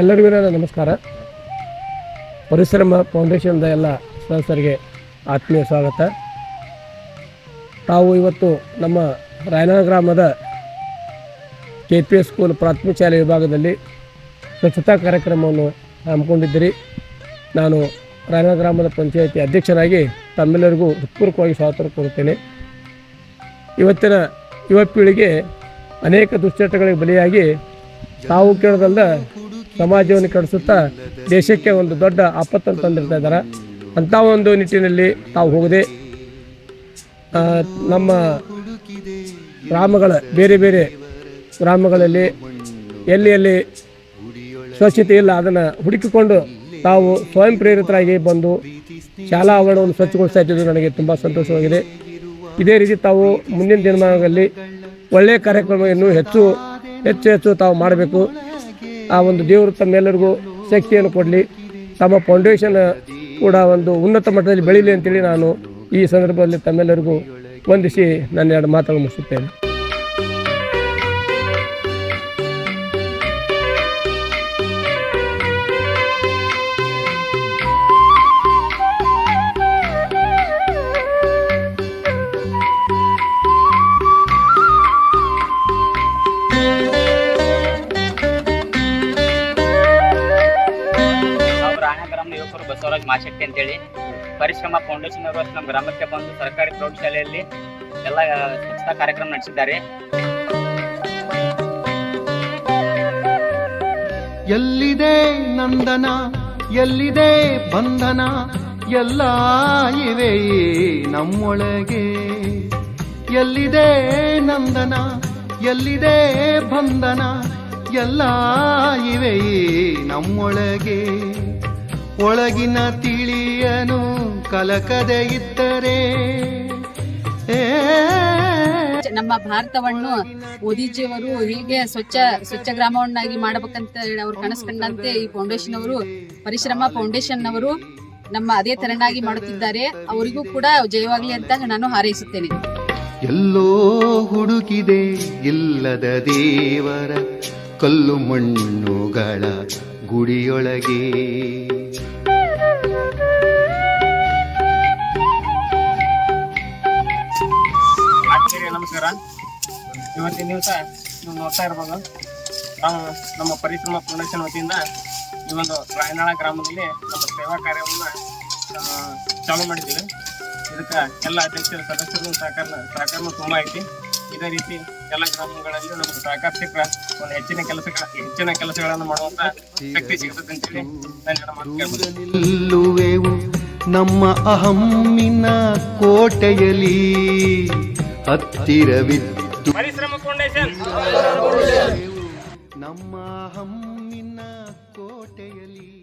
ಎಲ್ಲರಿಗೂ ನಮಸ್ಕಾರ. ಪರಿಶ್ರಮ ಫೌಂಡೇಶನ್ದ ಎಲ್ಲ ಸದಸ್ಯರಿಗೆ ಆತ್ಮೀಯ ಸ್ವಾಗತ. ತಾವು ಇವತ್ತು ನಮ್ಮ ರಾಯನಗರ ಗ್ರಾಮದ ಕೆ ಪಿ ಎಸ್ ಸ್ಕೂಲ್ ಪ್ರಾಥಮಿಕ ಶಾಲೆ ವಿಭಾಗದಲ್ಲಿ ಸ್ವಚ್ಛತಾ ಕಾರ್ಯಕ್ರಮವನ್ನು ಹಮ್ಮಿಕೊಂಡಿದ್ದೀರಿ. ನಾನು ರಾಯನ ಗ್ರಾಮದ ಪಂಚಾಯಿತಿ ಅಧ್ಯಕ್ಷರಾಗಿ ತಮ್ಮೆಲ್ಲರಿಗೂ ಹೃತ್ಪೂರ್ವಕವಾಗಿ ಸ್ವಾಗತ ಕೋರುತ್ತೇನೆ. ಇವತ್ತಿನ ಯುವ ಪೀಳಿಗೆ ಅನೇಕ ದುಶ್ಚಟಗಳಿಗೆ ಬಲಿಯಾಗಿ ತಾವು ಕೇಳದಲ್ಲ ಸಮಾಜವನ್ನು ಕೆಡಿಸುತ್ತಾ ದೇಶಕ್ಕೆ ಒಂದು ದೊಡ್ಡ ಆಪತ್ತನ್ನು ತಂದಿರ್ತಾ ಇದ್ದಾರೆ. ಅಂಥ ಒಂದು ನಿಟ್ಟಿನಲ್ಲಿ ತಾವು ಹೋಗದೆ. ನಮ್ಮ ಗ್ರಾಮಗಳ, ಬೇರೆ ಬೇರೆ ಗ್ರಾಮಗಳಲ್ಲಿ ಎಲ್ಲಿ ಎಲ್ಲಿ ಸ್ವಚ್ಛತೆ ಇಲ್ಲ ಅದನ್ನು ಹುಡುಕಿಕೊಂಡು ತಾವು ಸ್ವಯಂ ಪ್ರೇರಿತರಾಗಿ ಬಂದು ಶಾಲಾ ಆವರಣವನ್ನು ಸ್ವಚ್ಛಗೊಳಿಸ್ತಾ ಇದ್ದಿದ್ದು ನನಗೆ ತುಂಬ ಸಂತೋಷವಾಗಿದೆ. ಇದೇ ರೀತಿ ತಾವು ಮುಂದಿನ ದಿನಮಾನಗಳಲ್ಲಿ ಒಳ್ಳೆಯ ಕಾರ್ಯಕ್ರಮವನ್ನು ಹೆಚ್ಚು ಹೆಚ್ಚು ಹೆಚ್ಚು ತಾವು ಮಾಡಬೇಕು. ಆ ಒಂದು ದೇವರು ತಮ್ಮೆಲ್ಲರಿಗೂ ಶಕ್ತಿಯನ್ನು ಕೊಡಲಿ. ತಮ್ಮ ಫೌಂಡೇಶನ್ ಕೂಡ ಒಂದು ಉನ್ನತ ಮಟ್ಟದಲ್ಲಿ ಬೆಳೀಲಿ ಅಂತೇಳಿ ನಾನು ಈ ಸಂದರ್ಭದಲ್ಲಿ ತಮ್ಮೆಲ್ಲರಿಗೂ ವಂದಿಸಿ ನನ್ನ ಎರಡು ಮಾತನ್ನು ಮುಗಿಸುತ್ತೇನೆ ಯುವಕರು ಬಸವರಾಜ್ ಮಾಶೆಟ್ಟಿ ಅಂತೇಳಿ. ಪರಿಶ್ರಮ ಫೌಂಡೇಶನ್ ಅವರು ನಮ್ಮ ಗ್ರಾಮಕ್ಕೆ ಬಂದು ಸರ್ಕಾರಿ ಪ್ರೌಢಶಾಲೆಯಲ್ಲಿ ಎಲ್ಲ ಸ್ವಚ್ಛತಾ ಕಾರ್ಯಕ್ರಮ ನಡೆಸಿದ್ದಾರೆ. ಎಲ್ಲಿದೆ ನಂದನ? ಎಲ್ಲಿದೆ ಬಂಧನ? ಎಲ್ಲ ಇವೆ ನಮ್ಮೊಳಗೆ. ಎಲ್ಲಿದೆ ನಂದನ? ಎಲ್ಲಿದೆ ಬಂಧನ? ಎಲ್ಲ ಇವೆ ನಮ್ಮೊಳಗೆ. ಒಳಗಿನ ತಿಳಿಯನು ಕಲಕದೆ ಇದ್ದರೆ. ನಮ್ಮ ಭಾರತವನ್ನು ಮೋದಿಜಿಯವರು ಹೀಗೆ ಸ್ವಚ್ಛ ಸ್ವಚ್ಛ ಗ್ರಾಮವನ್ನಾಗಿ ಮಾಡಬೇಕಂತ ಹೇಳಿ ಅವರು ಕನಸು ಕಂಡಂತೆ ಈ ಫೌಂಡೇಶನ್ ಅವರು ಪರಿಶ್ರಮ ಫೌಂಡೇಶನ್ ಅವರು ನಮ್ಮ ಅದೇ ತೆರನಾಗಿ ಮಾಡುತ್ತಿದ್ದಾರೆ. ಅವರಿಗೂ ಕೂಡ ಜಯವಾಗಲಿ ಅಂತ ನಾನು ಹಾರೈಸುತ್ತೇನೆ. ಎಲ್ಲೋ ಹುಡುಕಿದೆ ಇಲ್ಲದ ದೇವರ ಕಲ್ಲು ಮಣ್ಣುಗಳ ಗುಡಿಯೊಳಗೆ. ನಮಸ್ಕಾರ. ಇವತ್ತಿನ ದಿವಸ ನೀವು ನೋಡ್ತಾ ಇರ್ಬೋದು, ನಾವು ನಮ್ಮ ಪರಿಶ್ರಮ ಫೌಂಡೇಶನ್ ವತಿಯಿಂದ ಈ ಒಂದು ರಾಯನಾಳ ಗ್ರಾಮದಲ್ಲಿ ನಮ್ಮ ಸೇವಾ ಕಾರ್ಯವನ್ನು ಚಾಲೂ ಮಾಡಿದ್ದೀವಿ. ಇದಕ್ಕೆ ಎಲ್ಲ ಅಧ್ಯಕ್ಷರು, ಸದಸ್ಯರು ಸಹಕಾರ ಸಹಕಾರನೂ ತುಂಬ ಐತಿ. ಇದೇ ರೀತಿ ಎಲ್ಲ ಗ್ರಾಮಗಳಲ್ಲಿ ನಮ್ಗೆ ಸಹಕಾರ ಸಿಕ್ಕ ಒಂದು ಹೆಚ್ಚಿನ ಕೆಲಸಗಳ ಹೆಚ್ಚಿನ ಕೆಲಸಗಳನ್ನು ಮಾಡುವಂತ ಶಕ್ತಿ ಸಿಗ್ತದೆ ಅಂತೇಳಿ ನಾನು ನಮ್ಮ ಅಹಮ್ಮಿನ ಕೋಟೆಯಲಿ. ಹತ್ತಿರವಿದ್ದು ಪರಿಶ್ರಮ ಫೌಂಡೇಶನ್. ನಮ್ಮ ಅಹಮ್ಮಿನ ಕೋಟೆಯಲಿ.